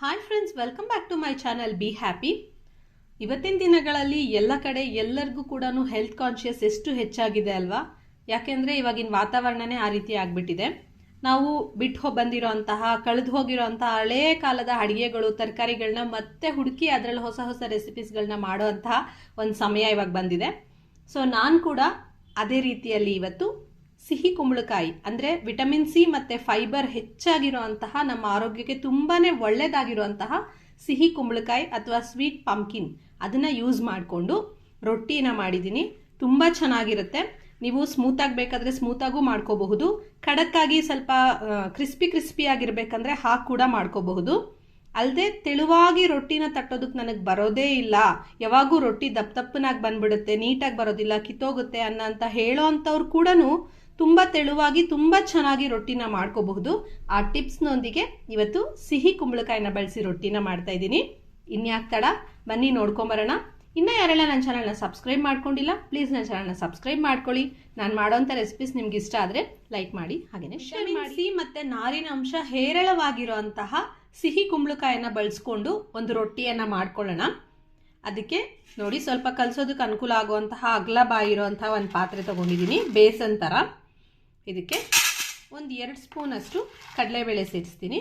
Hi friends welcome back to my channel be happy ಇವತ್ತಿನ ದಿನಗಳಲ್ಲಿ ಎಲ್ಲ ಕಡೆ ಎಲ್ಲರಿಗೂ ಕೂಡ ಹೆಲ್ತ್ ಕಾನ್ಷಿಯಸ್ ಎಷ್ಟು ಹೆಚ್ಚಾಗಿದೆ ಅಲ್ವಾ? ಯಾಕೆಂದರೆ ಇವಾಗಿನ ವಾತಾವರಣನೇ ಆ ರೀತಿ ಆಗಿಬಿಟ್ಟಿದೆ. ನಾವು ಬಿಟ್ಟು ಹೋಗಿ ಬಂದಿರೋ ಅಂತಹ ಕಳೆದು ಹೋಗಿರೋಂತಹ ಹಳೇ ಕಾಲದ ಅಡುಗೆಗಳು ತರಕಾರಿಗಳನ್ನ ಮತ್ತೆ ಹುಡುಕಿ ಅದರಲ್ಲಿ ಹೊಸ ಹೊಸ ರೆಸಿಪೀಸ್ಗಳನ್ನ ಮಾಡುವಂತಹ ಒಂದು ಸಮಯ ಇವಾಗ ಬಂದಿದೆ. ಸೊ ನಾನು ಕೂಡ ಅದೇ ರೀತಿಯಲ್ಲಿ ಇವತ್ತು ಸಿಹಿ ಕುಂಬಳಕಾಯಿ, ಅಂದರೆ ವಿಟಮಿನ್ ಸಿ ಮತ್ತು ಫೈಬರ್ ಹೆಚ್ಚಾಗಿರುವಂತಹ ನಮ್ಮ ಆರೋಗ್ಯಕ್ಕೆ ತುಂಬಾ ಒಳ್ಳೆಯದಾಗಿರುವಂತಹ ಸಿಹಿ ಕುಂಬಳಕಾಯಿ ಅಥವಾ ಸ್ವೀಟ್ ಪಂಪ್ಕಿನ್ ಅದನ್ನು ಯೂಸ್ ಮಾಡಿಕೊಂಡು ರೊಟ್ಟಿನ ಮಾಡಿದ್ದೀನಿ. ತುಂಬ ಚೆನ್ನಾಗಿರುತ್ತೆ. ನೀವು ಸ್ಮೂತಾಗಿ ಬೇಕಾದರೆ ಸ್ಮೂತಾಗೂ ಮಾಡ್ಕೋಬಹುದು. ಖಡಕ್ಕಾಗಿ ಸ್ವಲ್ಪ ಕ್ರಿಸ್ಪಿ ಕ್ರಿಸ್ಪಿ ಆಗಿರ್ಬೇಕಂದ್ರೆ ಹಾಗೆ ಕೂಡ ಮಾಡ್ಕೋಬಹುದು. ಅಲ್ಲದೆ ತೆಳುವಾಗಿ ರೊಟ್ಟಿನ ತಟ್ಟೋದಕ್ಕೆ ನನಗೆ ಬರೋದೇ ಇಲ್ಲ. ಯಾವಾಗೂ ರೊಟ್ಟಿ ದಪ್ಪ ದಪ್ಪನಾಗಿ ಬಂದ್ಬಿಡುತ್ತೆ, ನೀಟಾಗಿ ಬರೋದಿಲ್ಲ, ಕಿತ್ತೋಗುತ್ತೆ ಅನ್ನೋ ಅಂತ ಹೇಳೋ ಅಂಥವ್ರು ಕೂಡ ತುಂಬ ತೆಳುವಾಗಿ ತುಂಬ ಚೆನ್ನಾಗಿ ರೊಟ್ಟಿನ ಮಾಡ್ಕೋಬಹುದು. ಆ ಟಿಪ್ಸ್ನೊಂದಿಗೆ ಇವತ್ತು ಸಿಹಿ ಕುಂಬಳಕಾಯಿನ ಬಳಸಿ ರೊಟ್ಟಿನ ಮಾಡ್ತಾ ಇದ್ದೀನಿ. ಇನ್ಯಾಕ್ ತಡ? ಬನ್ನಿ ನೋಡ್ಕೊಂಬರೋಣ. ಇನ್ನ ಯಾರೆಲ್ಲ ನನ್ನ ಚಾನಲ್ನ ಸಬ್ಸ್ಕ್ರೈಬ್ ಮಾಡ್ಕೊಂಡಿಲ್ಲ ಪ್ಲೀಸ್ ನನ್ನ ಚಾನಲ್ನ ಸಬ್ಸ್ಕ್ರೈಬ್ ಮಾಡ್ಕೊಳ್ಳಿ. ನಾನು ಮಾಡೋಂಥ ರೆಸಿಪೀಸ್ ನಿಮ್ಗೆ ಇಷ್ಟ ಆದರೆ ಲೈಕ್ ಮಾಡಿ ಹಾಗೆಯೇ ಶೇರ್ ಮಾಡಿ. ಮತ್ತು ನಾರಿನ ಅಂಶ ಹೇರಳವಾಗಿರುವಂತಹ ಸಿಹಿ ಕುಂಬಳಕಾಯಿನ ಬಳಸ್ಕೊಂಡು ಒಂದು ರೊಟ್ಟಿಯನ್ನು ಮಾಡ್ಕೊಳ್ಳೋಣ. ಅದಕ್ಕೆ ನೋಡಿ ಸ್ವಲ್ಪ ಕಲಸೋದಕ್ಕೆ ಅನುಕೂಲ ಆಗುವಂತಹ ಅಗಲ ಬಾಯಿ ಇರುವಂತಹ ಒಂದು ಪಾತ್ರೆ ತೊಗೊಂಡಿದ್ದೀನಿ ಬೇಸನ್ ಥರ ಇದಕ್ಕೆ ಒಂದು ಎರಡು ಸ್ಪೂನಷ್ಟು ಕಡಲೆಬೇಳೆ ಸೇರಿಸ್ತೀನಿ.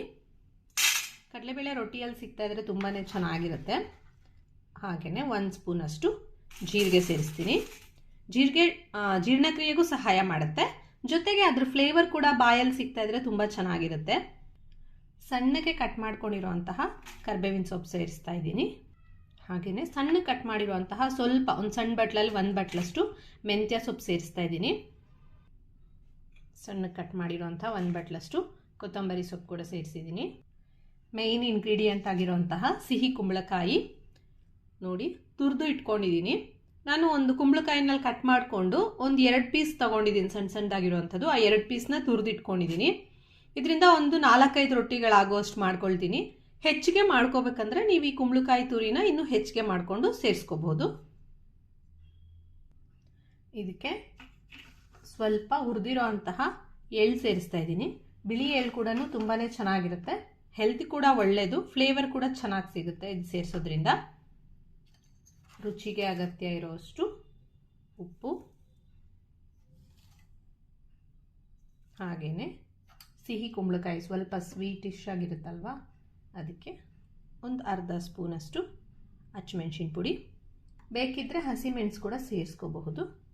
ಕಡಲೆಬೇಳೆ ರೊಟ್ಟಿಯಲ್ಲಿ ಸಿಗ್ತಾ ಇದ್ರೆ ತುಂಬಾ ಚೆನ್ನಾಗಿರುತ್ತೆ. ಹಾಗೆಯೇ ಒಂದು ಸ್ಪೂನಷ್ಟು ಜೀರಿಗೆ ಸೇರಿಸ್ತೀನಿ. ಜೀರಿಗೆ ಜೀರ್ಣಕ್ರಿಯೆಗೂ ಸಹಾಯ ಮಾಡುತ್ತೆ. ಜೊತೆಗೆ ಅದ್ರ ಫ್ಲೇವರ್ ಕೂಡ ಬಾಯಲ್ಲಿ ಸಿಗ್ತಾ ಇದ್ರೆ ತುಂಬ ಚೆನ್ನಾಗಿರುತ್ತೆ. ಸಣ್ಣಗೆ ಕಟ್ ಮಾಡ್ಕೊಂಡಿರುವಂತಹ ಕರ್ಬೇವಿನ ಸೊಪ್ಪು ಸೇರಿಸ್ತಾ ಇದ್ದೀನಿ. ಹಾಗೆಯೇ ಸಣ್ಣ ಕಟ್ ಮಾಡಿರುವಂತಹ ಸ್ವಲ್ಪ, ಒಂದು ಸಣ್ಣ ಬಟ್ಲಲ್ಲಿ ಒಂದು ಬಟ್ಲಷ್ಟು ಮೆಂತ್ಯ ಸೊಪ್ಪು ಸೇರಿಸ್ತಾ ಇದ್ದೀನಿ. ಸಣ್ಣ ಕಟ್ ಮಾಡಿರುವಂಥ ಒಂದು ಬಟ್ಲಷ್ಟು ಕೊತ್ತಂಬರಿ ಸೊಪ್ಪು ಕೂಡ ಸೇರಿಸಿದ್ದೀನಿ. ಮೇಯ್ನ್ ಇಂಗ್ರೀಡಿಯೆಂಟ್ ಆಗಿರುವಂತಹ ಸಿಹಿ ಕುಂಬಳಕಾಯಿ ನೋಡಿ ತುರಿದು ಇಟ್ಕೊಂಡಿದ್ದೀನಿ. ನಾನು ಒಂದು ಕುಂಬಳಕಾಯಿನಲ್ಲಿ ಕಟ್ ಮಾಡಿಕೊಂಡು ಒಂದು ಎರಡು ಪೀಸ್ ತೊಗೊಂಡಿದ್ದೀನಿ ಸಣ್ಣ ಸಣ್ಣದಾಗಿರುವಂಥದ್ದು. ಆ ಎರಡು ಪೀಸ್ನ ತುರಿದು ಇಟ್ಕೊಂಡಿದ್ದೀನಿ. ಇದರಿಂದ ಒಂದು ನಾಲ್ಕೈದು ರೊಟ್ಟಿಗಳಾಗುವಷ್ಟು ಮಾಡ್ಕೊಳ್ತೀನಿ. ಹೆಚ್ಚಿಗೆ ಮಾಡ್ಕೋಬೇಕಂದ್ರೆ ನೀವು ಈ ಕುಂಬಳಕಾಯಿ ತುರಿನ ಇನ್ನೂ ಹೆಚ್ಚಿಗೆ ಮಾಡಿಕೊಂಡು ಸೇರಿಸ್ಕೋಬೋದು. ಇದಕ್ಕೆ ಸ್ವಲ್ಪ ಹುರಿದಿರೋ ಅಂತಹ ಎಳ್ಳು ಸೇರಿಸ್ತಾ ಇದ್ದೀನಿ. ಬಿಳಿ ಎಳ್ಳು ಕೂಡ ತುಂಬಾ ಚೆನ್ನಾಗಿರುತ್ತೆ. ಹೆಲ್ತ್ ಕೂಡ ಒಳ್ಳೆಯದು ಫ್ಲೇವರ್ ಕೂಡ ಚೆನ್ನಾಗಿ ಸಿಗುತ್ತೆ ಇದು ಸೇರಿಸೋದ್ರಿಂದ. ರುಚಿಗೆ ಅಗತ್ಯ ಇರೋಷ್ಟು ಉಪ್ಪು. ಹಾಗೆಯೇ ಸಿಹಿ ಕುಂಬಳಕಾಯಿ ಸ್ವಲ್ಪ ಸ್ವೀಟಿಶ್ ಆಗಿರುತ್ತಲ್ವ? ಅದಕ್ಕೆ ಒಂದು ಅರ್ಧ ಸ್ಪೂನಷ್ಟು ಹಚ್ಮೆಣ್ಸಿನ ಪುಡಿ. ಬೇಕಿದ್ದರೆ ಹಸಿಮೆಣಸು ಕೂಡ ಸೇರಿಸ್ಕೋಬಹುದು.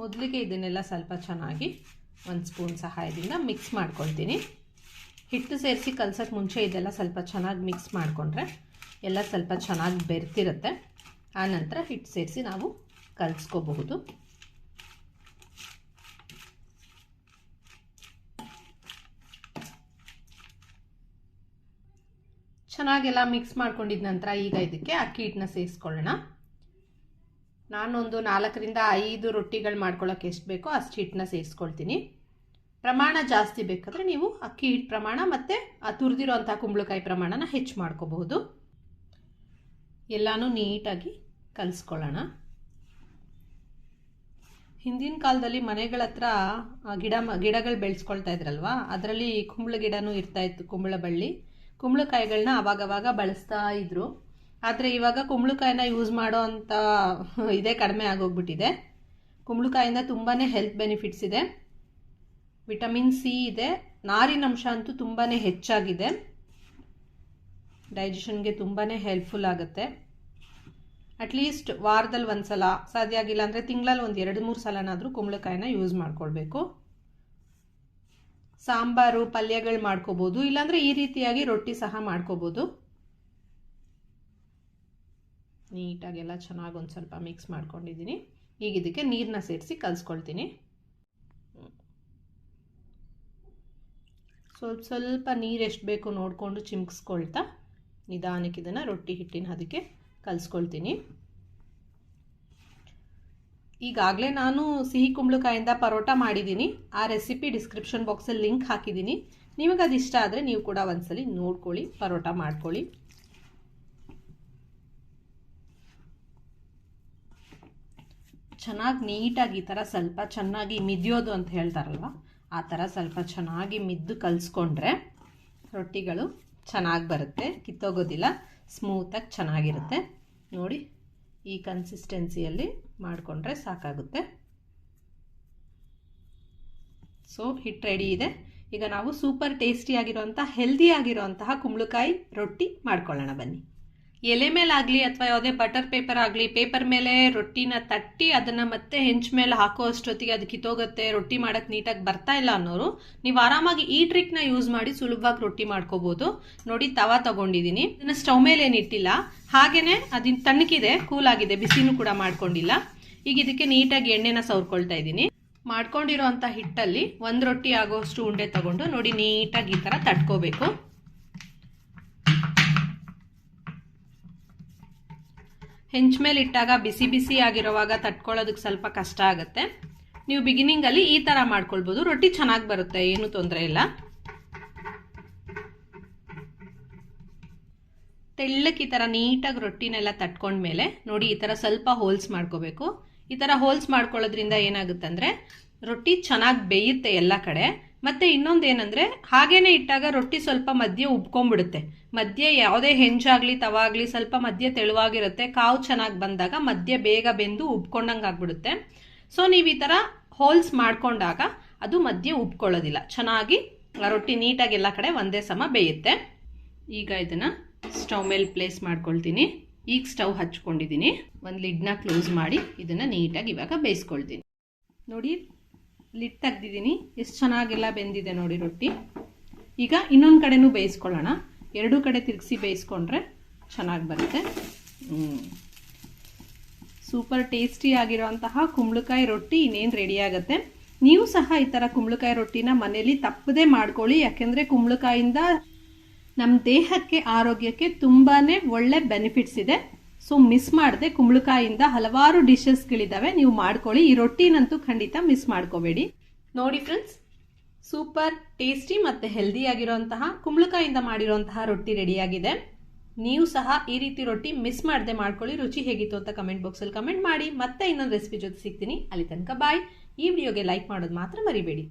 ಮೊದಲಿಗೆ ಇದನ್ನೆಲ್ಲ ಸ್ವಲ್ಪ ಚೆನ್ನಾಗಿ ಒಂದು ಸ್ಪೂನ್ ಸಹಾಯದಿಂದ ಮಿಕ್ಸ್ ಮಾಡ್ಕೊಳ್ತೀನಿ. ಹಿಟ್ಟು ಸೇರಿಸಿ ಕಲ್ಸೋಕ್ಕೆ ಮುಂಚೆ ಇದೆಲ್ಲ ಸ್ವಲ್ಪ ಚೆನ್ನಾಗಿ ಮಿಕ್ಸ್ ಮಾಡಿಕೊಂಡ್ರೆ ಎಲ್ಲ ಸ್ವಲ್ಪ ಚೆನ್ನಾಗಿ ಬೆರ್ತಿರುತ್ತೆ. ಆನಂತರ ಹಿಟ್ಟು ಸೇರಿಸಿ ನಾವು ಕಲಿಸ್ಕೋಬಹುದು. ಚೆನ್ನಾಗೆಲ್ಲ ಮಿಕ್ಸ್ ಮಾಡ್ಕೊಂಡಿದ ನಂತರ ಈಗ ಇದಕ್ಕೆ ಅಕ್ಕಿ ಹಿಟ್ಟನ್ನ ಸೇರಿಸ್ಕೊಳ್ಳೋಣ. ನಾನೊಂದು ನಾಲ್ಕರಿಂದ ಐದು ರೊಟ್ಟಿಗಳು ಮಾಡ್ಕೊಳ್ಳೋಕೆ ಎಷ್ಟು ಬೇಕೋ ಅಷ್ಟು ಹಿಟ್ಟನ್ನ ಸೇರಿಸ್ಕೊಳ್ತೀನಿ. ಪ್ರಮಾಣ ಜಾಸ್ತಿ ಬೇಕಾದರೆ ನೀವು ಅಕ್ಕಿ ಹಿಟ್ಟು ಪ್ರಮಾಣ ಮತ್ತು ಆ ತುರಿದಿರೋಂಥ ಕುಂಬಳಕಾಯಿ ಪ್ರಮಾಣನ ಹೆಚ್ಚು ಮಾಡ್ಕೋಬಹುದು. ಎಲ್ಲನೂ ನೀಟಾಗಿ ಕಲಿಸ್ಕೊಳ್ಳೋಣ. ಹಿಂದಿನ ಕಾಲದಲ್ಲಿ ಮನೆಗಳ ಹತ್ರ ಗಿಡ ಗಿಡಗಳು ಬೆಳೆಸ್ಕೊಳ್ತಾ ಇದ್ರಲ್ವಾ? ಅದರಲ್ಲಿ ಕುಂಬಳ ಗಿಡನೂ ಇರ್ತಾ ಇತ್ತು, ಕುಂಬಳ ಬಳ್ಳಿ. ಕುಂಬಳಕಾಯಿಗಳನ್ನ ಅವಾಗವಾಗ ಬಳಸ್ತಾ ಇದ್ರು. ಆದರೆ ಇವಾಗ ಕುಂಬಳಕಾಯಿನ ಯೂಸ್ ಮಾಡೋ ಅಂಥ ಇದೇ, ಕಡಿಮೆ ಆಗೋಗ್ಬಿಟ್ಟಿದೆ. ಕುಂಬಳಕಾಯಿಂದ ತುಂಬಾ ಹೆಲ್ತ್ ಬೆನಿಫಿಟ್ಸ್ ಇದೆ. ವಿಟಮಿನ್ ಸಿ ಇದೆ. ನಾರಿನಂಶ ಅಂತೂ ತುಂಬಾ ಹೆಚ್ಚಾಗಿದೆ. ಡೈಜೆಷನ್ಗೆ ತುಂಬಾ ಹೆಲ್ಪ್ಫುಲ್ ಆಗುತ್ತೆ. ಅಟ್ಲೀಸ್ಟ್ ವಾರದಲ್ಲಿ ಒಂದು ಸಲ ಸಾಧ್ಯ ಆಗಿಲ್ಲ ಅಂದರೆ ತಿಂಗಳಲ್ಲಿ ಒಂದು ಎರಡು, ಮೂರು ಸಲನಾದರೂ ಕುಂಬಳಕಾಯಿನ ಯೂಸ್ ಮಾಡ್ಕೊಳ್ಬೇಕು. ಸಾಂಬಾರು, ಪಲ್ಯಗಳು ಮಾಡ್ಕೋಬೋದು, ಇಲ್ಲಾಂದರೆ ಈ ರೀತಿಯಾಗಿ ರೊಟ್ಟಿ ಸಹ ಮಾಡ್ಕೋಬೋದು. ನೀಟಾಗೆಲ್ಲ ಚೆನ್ನಾಗಿ ಒಂದು ಸ್ವಲ್ಪ ಮಿಕ್ಸ್ ಮಾಡ್ಕೊಂಡಿದ್ದೀನಿ. ಈಗ ಇದಕ್ಕೆ ನೀರನ್ನ ಸೇರಿಸಿ ಕಲಿಸ್ಕೊಳ್ತೀನಿ. ಸ್ವಲ್ಪ ಸ್ವಲ್ಪ ನೀರು ಎಷ್ಟು ಬೇಕು ನೋಡಿಕೊಂಡು ಚಿಮ್ಕಿಸ್ಕೊಳ್ತಾ ನಿಧಾನಕ್ಕೆ ಇದನ್ನು ರೊಟ್ಟಿ ಹಿಟ್ಟಿನ ಅದಕ್ಕೆ ಕಲಿಸ್ಕೊಳ್ತೀನಿ. ಈಗಾಗಲೇ ನಾನು ಸಿಹಿ ಕುಂಬಳಕಾಯಿಂದ ಪರೋಟ ಮಾಡಿದ್ದೀನಿ. ಆ ರೆಸಿಪಿ ಡಿಸ್ಕ್ರಿಪ್ಷನ್ ಬಾಕ್ಸಲ್ಲಿ ಲಿಂಕ್ ಹಾಕಿದ್ದೀನಿ. ನಿಮಗೆ ಅದು ಇಷ್ಟ ಆದರೆ ನೀವು ಕೂಡ ಒಂದ್ಸಲಿ ನೋಡ್ಕೊಳ್ಳಿ, ಪರೋಟ ಮಾಡ್ಕೊಳ್ಳಿ. ಚೆನ್ನಾಗಿ ನೀಟಾಗಿ ಈ ಥರ ಸ್ವಲ್ಪ ಚೆನ್ನಾಗಿ ಮಿದಿಯೋದು ಅಂತ ಹೇಳ್ತಾರಲ್ವ? ಆ ಥರ ಸ್ವಲ್ಪ ಚೆನ್ನಾಗಿ ಮಿದ್ದು ಕಲಿಸ್ಕೊಂಡ್ರೆ ರೊಟ್ಟಿಗಳು ಚೆನ್ನಾಗಿ ಬರುತ್ತೆ, ಕಿತ್ತೋಗೋದಿಲ್ಲ ಸ್ಮೂತಾಗಿ ಚೆನ್ನಾಗಿರುತ್ತೆ. ನೋಡಿ, ಈ ಕನ್ಸಿಸ್ಟೆನ್ಸಿಯಲ್ಲಿ ಮಾಡಿಕೊಂಡ್ರೆ ಸಾಕಾಗುತ್ತೆ. ಸೊ ಹಿಟ್ ರೆಡಿ ಇದೆ. ಈಗ ನಾವು ಸೂಪರ್ ಟೇಸ್ಟಿ ಹೆಲ್ದಿಯಾಗಿರುವಂತಹ ಹೆಲ್ದಿ ಕುಂಬಳಕಾಯಿ ರೊಟ್ಟಿ ಮಾಡ್ಕೊಳ್ಳೋಣ ಬನ್ನಿ. ಎಲೆ ಮೇಲಾಗಲಿ ಅಥವಾ ಯಾವುದೇ ಬಟರ್ ಪೇಪರ್ ಆಗಲಿ ಪೇಪರ್ ಮೇಲೆ ರೊಟ್ಟಿನ ತಟ್ಟಿ ಅದನ್ನು ಮತ್ತೆ ಹೆಂಚ್ ಮೇಲೆ ಹಾಕೋ ಅಷ್ಟೊತ್ತಿಗೆ ಅದು ಕಿತ್ತೋಗುತ್ತೆ, ರೊಟ್ಟಿ ಮಾಡೋಕ್ಕೆ ನೀಟಾಗಿ ಬರ್ತಾ ಇಲ್ಲ ಅನ್ನೋರು, ನೀವು ಆರಾಮಾಗಿ ಈ ಟ್ರಿಕ್ನ ಯೂಸ್ ಮಾಡಿ ಸುಲಭವಾಗಿ ರೊಟ್ಟಿ ಮಾಡ್ಕೋಬೋದು. ನೋಡಿ ತವಾ ತಗೊಂಡಿದ್ದೀನಿ ಇದನ್ನು ಸ್ಟವ್ ಮೇಲೆ ಏನು ಇಟ್ಟಿಲ್ಲ, ಹಾಗೇನೆ ಅದಿನ್ ತಣ್ಣಗಿದೆ ಕೂಲ್ ಆಗಿದೆ ಬಿಸಿನೂ ಕೂಡ ಮಾಡ್ಕೊಂಡಿಲ್ಲ. ಈಗ ಇದಕ್ಕೆ ನೀಟಾಗಿ ಎಣ್ಣೆನ ಸವರ್ಕೊಳ್ತಾ ಇದ್ದೀನಿ ಮಾಡ್ಕೊಂಡಿರೋಂತ ಹಿಟ್ಟಲ್ಲಿ ಒಂದು ರೊಟ್ಟಿ ಆಗೋಷ್ಟು ಉಂಡೆ ತಗೊಂಡು ನೋಡಿ ನೀಟಾಗಿ ಈ ಥರ ತಟ್ಕೋಬೇಕು. ಹೆಂಚ್ ಮೇಲೆ ಇಟ್ಟಾಗ ಬಿಸಿ ಬಿಸಿ ಆಗಿರೋವಾಗ ತಟ್ಕೊಳ್ಳೋದಕ್ಕೆ ಸ್ವಲ್ಪ ಕಷ್ಟ ಆಗುತ್ತೆ. ನೀವು ಬಿಗಿನಿಂಗಲ್ಲಿ ಈ ಥರ ಮಾಡ್ಕೊಳ್ಬೋದು. ರೊಟ್ಟಿ ಚೆನ್ನಾಗಿ ಬರುತ್ತೆ, ಏನೂ ತೊಂದರೆ ಇಲ್ಲ. ತೆಳ್ಳಕ್ಕೆ ಈ ಥರ ನೀಟಾಗಿ ರೊಟ್ಟಿನೆಲ್ಲ ತಟ್ಕೊಂಡ್ಮೇಲೆ ನೋಡಿ ಈ ಥರ ಸ್ವಲ್ಪ ಹೋಲ್ಸ್ ಮಾಡ್ಕೋಬೇಕು. ಈ ಥರ ಹೋಲ್ಸ್ ಮಾಡ್ಕೊಳ್ಳೋದ್ರಿಂದ ಏನಾಗುತ್ತೆ ಅಂದರೆ ರೊಟ್ಟಿ ಚೆನ್ನಾಗಿ ಬೇಯುತ್ತೆ ಎಲ್ಲ ಕಡೆ. ಮತ್ತೆ ಇನ್ನೊಂದು ಏನಂದ್ರೆ ಹಾಗೇನೆ ಇಟ್ಟಾಗ ರೊಟ್ಟಿ ಸ್ವಲ್ಪ ಮಧ್ಯೆ ಉಬ್ಕೊಂಡ್ಬಿಡುತ್ತೆ. ಮಧ್ಯೆ ಯಾವುದೇ ಹೆಂಚಾಗ್ಲಿ ತವಾಗಲಿ ಸ್ವಲ್ಪ ಮಧ್ಯೆ ತೆಳುವಾಗಿರುತ್ತೆ. ಕಾವು ಚೆನ್ನಾಗಿ ಬಂದಾಗ ಮಧ್ಯೆ ಬೇಗ ಬೆಂದು ಉಬ್ಕೊಂಡಂಗೆ ಆಗ್ಬಿಡುತ್ತೆ ಸೊ, ನೀವು ಈ ಥರ ಹೋಲ್ಸ್ ಮಾಡ್ಕೊಂಡಾಗ ಅದು ಮಧ್ಯೆ ಉಬ್ಕೊಳ್ಳೋದಿಲ್ಲ. ಚೆನ್ನಾಗಿ ರೊಟ್ಟಿ ನೀಟಾಗಿ ಎಲ್ಲ ಕಡೆ ಒಂದೇ ಸಮ ಬೇಯುತ್ತೆ. ಈಗ ಇದನ್ನ ಸ್ಟವ್ ಮೇಲೆ ಪ್ಲೇಸ್ ಮಾಡ್ಕೊಳ್ತೀನಿ. ಈಗ ಸ್ಟವ್ ಹಚ್ಕೊಂಡಿದ್ದೀನಿ ಒಂದು ಲಿಡ್ನ ಕ್ಲೋಸ್ ಮಾಡಿ ಇದನ್ನ ನೀಟಾಗಿ ಇವಾಗ ಬೇಯಿಸ್ಕೊಳ್ತೀನಿ. ನೋಡಿ ಲಿಡ್ ತೆಗ್ದಿದ್ದೀನಿ. ಎಷ್ಟು ಚೆನ್ನಾಗೆಲ್ಲ ಬೆಂದಿದೆ ನೋಡಿ ರೊಟ್ಟಿ. ಈಗ ಇನ್ನೊಂದು ಕಡೆನೂ ಬೇಯಿಸ್ಕೊಳ್ಳೋಣ. ಎರಡೂ ಕಡೆ ತಿರುಗಿಸಿ ಬೇಯಿಸ್ಕೊಂಡ್ರೆ ಚೆನ್ನಾಗಿ ಬರುತ್ತೆ. ಸೂಪರ್ ಟೇಸ್ಟಿ ಆಗಿರೋಂತಹ ಕುಂಬಳಕಾಯಿ ರೊಟ್ಟಿ ಇನ್ನೇನು ರೆಡಿ ಆಗುತ್ತೆ. ನೀವು ಸಹ ಈ ಥರ ಕುಂಬಳಕಾಯಿ ರೊಟ್ಟಿನ ಮನೆಯಲ್ಲಿ ತಪ್ಪದೇ ಮಾಡ್ಕೊಳ್ಳಿ. ಯಾಕೆಂದರೆ ಕುಂಬಳಕಾಯಿಂದ ನಮ್ಮ ದೇಹಕ್ಕೆ, ಆರೋಗ್ಯಕ್ಕೆ ತುಂಬಾ ಒಳ್ಳೆ ಬೆನಿಫಿಟ್ಸ್ ಇದೆ. ಸೊ ಮಿಸ್ ಮಾಡದೆ ಕುಂಬಳಕಾಯಿಂದ ಹಲವಾರು ಡಿಶಸ್ಗಳಿದ್ದಾವೆ ನೀವು ಮಾಡ್ಕೊಳ್ಳಿ. ಈ ರೊಟ್ಟಿನಂತೂ ಖಂಡಿತ ಮಿಸ್ ಮಾಡ್ಕೋಬೇಡಿ. ನೋಡಿ ಫ್ರೆಂಡ್ಸ್ ಸೂಪರ್ ಟೇಸ್ಟಿ ಮತ್ತು ಹೆಲ್ದಿ ಆಗಿರುವಂತಹ ಕುಂಬಳಕಾಯಿಂದ ಮಾಡಿರುವಂತಹ ರೊಟ್ಟಿ ರೆಡಿಯಾಗಿದೆ. ನೀವು ಸಹ ಈ ರೀತಿ ರೊಟ್ಟಿ ಮಿಸ್ ಮಾಡದೆ ಮಾಡ್ಕೊಳ್ಳಿ. ರುಚಿ ಹೇಗಿತ್ತು ಅಂತ ಕಮೆಂಟ್ ಬಾಕ್ಸಲ್ಲಿ ಕಮೆಂಟ್ ಮಾಡಿ. ಮತ್ತೆ ಇನ್ನೊಂದು ರೆಸಿಪಿ ಜೊತೆ ಸಿಗ್ತೀನಿ. ಅಲ್ಲಿ ತನಕ ಬಾಯ್ ಈ ವಿಡಿಯೋಗೆ ಲೈಕ್ ಮಾಡೋದು ಮಾತ್ರ ಮರಿಬೇಡಿ.